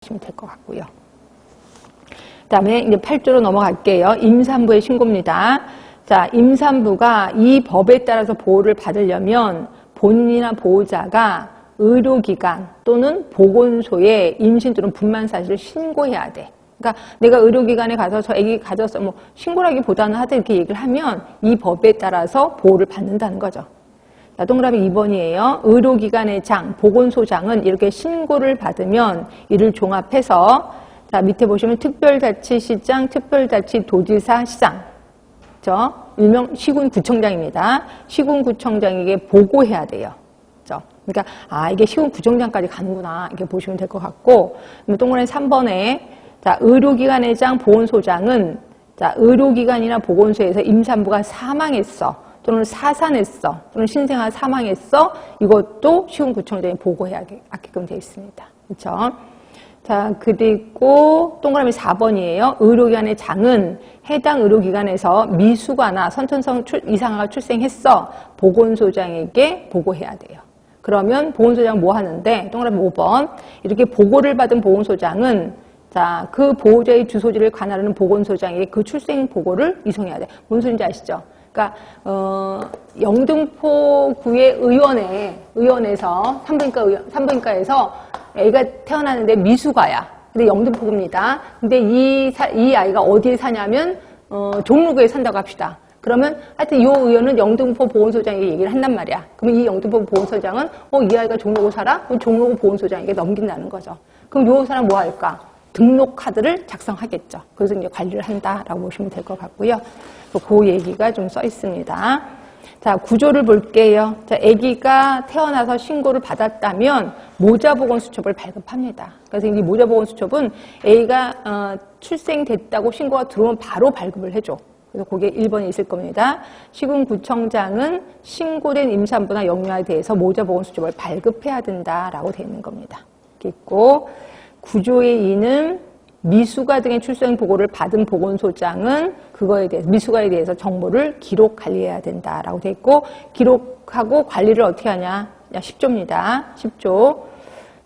보시면 될 것 같고요. 그 다음에 이제 8조로 넘어갈게요. 임산부의 신고입니다. 자, 임산부가 이 법에 따라서 보호를 받으려면 본인이나 보호자가 의료기관 또는 보건소에 임신 또는 분만 사실을 신고해야 돼. 그러니까 내가 의료기관에 가서 저 아기 가졌어 뭐 신고라기보다는 하여튼 이렇게 얘기를 하면 이 법에 따라서 보호를 받는다는 거죠. 자, 동그라미 2번이에요. 의료기관의 장, 보건소장은 이렇게 신고를 받으면 이를 종합해서 자, 밑에 보시면 특별자치시장, 특별자치도지사, 시장. 저 일명 시군구청장입니다. 시군구청장에게 보고해야 돼요. 그죠? 그러니까 아 이게 시군구청장까지 가는구나 이렇게 보시면 될 것 같고 동그라미 3번에 자 의료기관의 장, 보건소장은 자 의료기관이나 보건소에서 임산부가 사망했어 또는 사산했어 또는 신생아 사망했어 이것도 시군구청장이 보고해야게끔 되어 있습니다. 그렇죠? 자, 그리고 동그라미 4번이에요. 의료기관의 장은 해당 의료기관에서 미수가나 선천성 출, 이상아가 출생했어. 보건소장에게 보고해야 돼요. 그러면 보건소장 뭐 하는데? 동그라미 5번. 이렇게 보고를 받은 보건소장은 자, 그 보호자의 주소지를 관할하는 보건소장에게 그 출생 보고를 이송해야 돼. 뭔 소리인지 아시죠? 그러니까 어, 영등포구의 의원에 의원에서 산부인과 의원, 산부인과에서 애가 태어나는데 미수가야. 근데 영등포구입니다. 근데 이, 사, 이 아이가 어디에 사냐면 어, 종로구에 산다고 합시다. 그러면 하여튼 이 의원은 영등포 보건소장에게 얘기를 한단 말이야. 그러면 이 영등포 보건소장은 어, 이 아이가 종로구 살아? 그럼 종로구 보건소장에게 넘긴다는 거죠. 그럼 이 사람 뭐 할까? 등록 카드를 작성하겠죠. 그래서 이제 관리를 한다라고 보시면 될 것 같고요. 그 얘기가 좀 써 있습니다. 자, 구조를 볼게요. 자, 아기가 태어나서 신고를 받았다면 모자보건수첩을 발급합니다. 그래서 이 모자보건수첩은 A가 어, 출생됐다고 신고가 들어오면 바로 발급을 해줘. 그래서 그게 1번이 있을 겁니다. 시군구청장은 신고된 임산부나 영유아에 대해서 모자보건수첩을 발급해야 된다라고 되어 있는 겁니다. 있고 구조의 2는 미수가 등의 출생 보고를 받은 보건소장은 그거에 대해서 미수가에 대해서 정보를 기록 관리해야 된다라고 돼 있고 기록하고 관리를 어떻게 하냐? 10조입니다. 10조.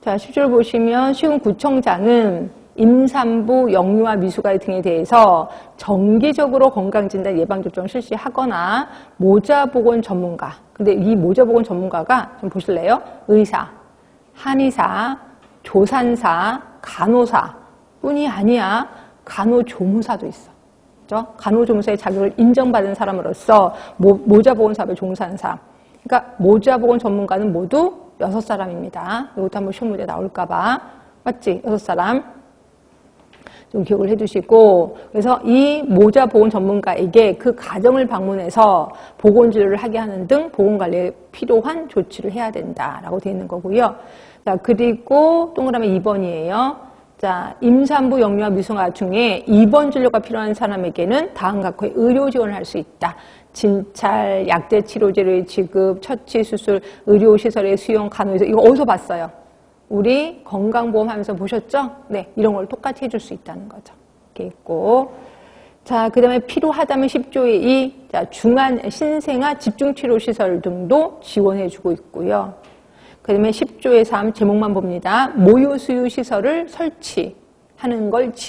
자, 10조를 보시면 시군구청장은 임산부, 영유아, 미수가 등에 대해서 정기적으로 건강진단 예방접종을 실시하거나 모자보건 전문가. 근데 이 모자보건 전문가가 좀 보실래요? 의사, 한의사, 조산사, 간호사 뿐이 아니야. 간호조무사도 있어. 그죠? 간호조무사의 자격을 인정받은 사람으로서 모, 자보건 사업에 종사하는 사람. 그러니까 모자보건 전문가는 모두 여섯 사람입니다. 이것도 한번 시험 문제 나올까봐. 맞지? 여섯 사람. 좀 기억을 해두시고 그래서 이 모자 보건 전문가에게 그 가정을 방문해서 보건 진료를 하게 하는 등 보건 관리에 필요한 조치를 해야 된다라고 되어 있는 거고요. 자 그리고 동그라미 2번이에요. 자 임산부 영유아 미성아 중에 입원 진료가 필요한 사람에게는 다음 각호의 의료 지원을 할 수 있다. 진찰, 약제 치료제의 지급, 처치 수술, 의료 시설의 수용, 간호에서 이거 어디서 봤어요? 우리 건강보험 하면서 보셨죠? 네, 이런 걸 똑같이 해줄 수 있다는 거죠. 이렇게 있고. 자, 그 다음에 필요하다면 10조의 2, 자, 중한 신생아 집중치료시설 등도 지원해주고 있고요. 그 다음에 10조의 3, 제목만 봅니다. 모유수유시설을 설치하는 걸 지원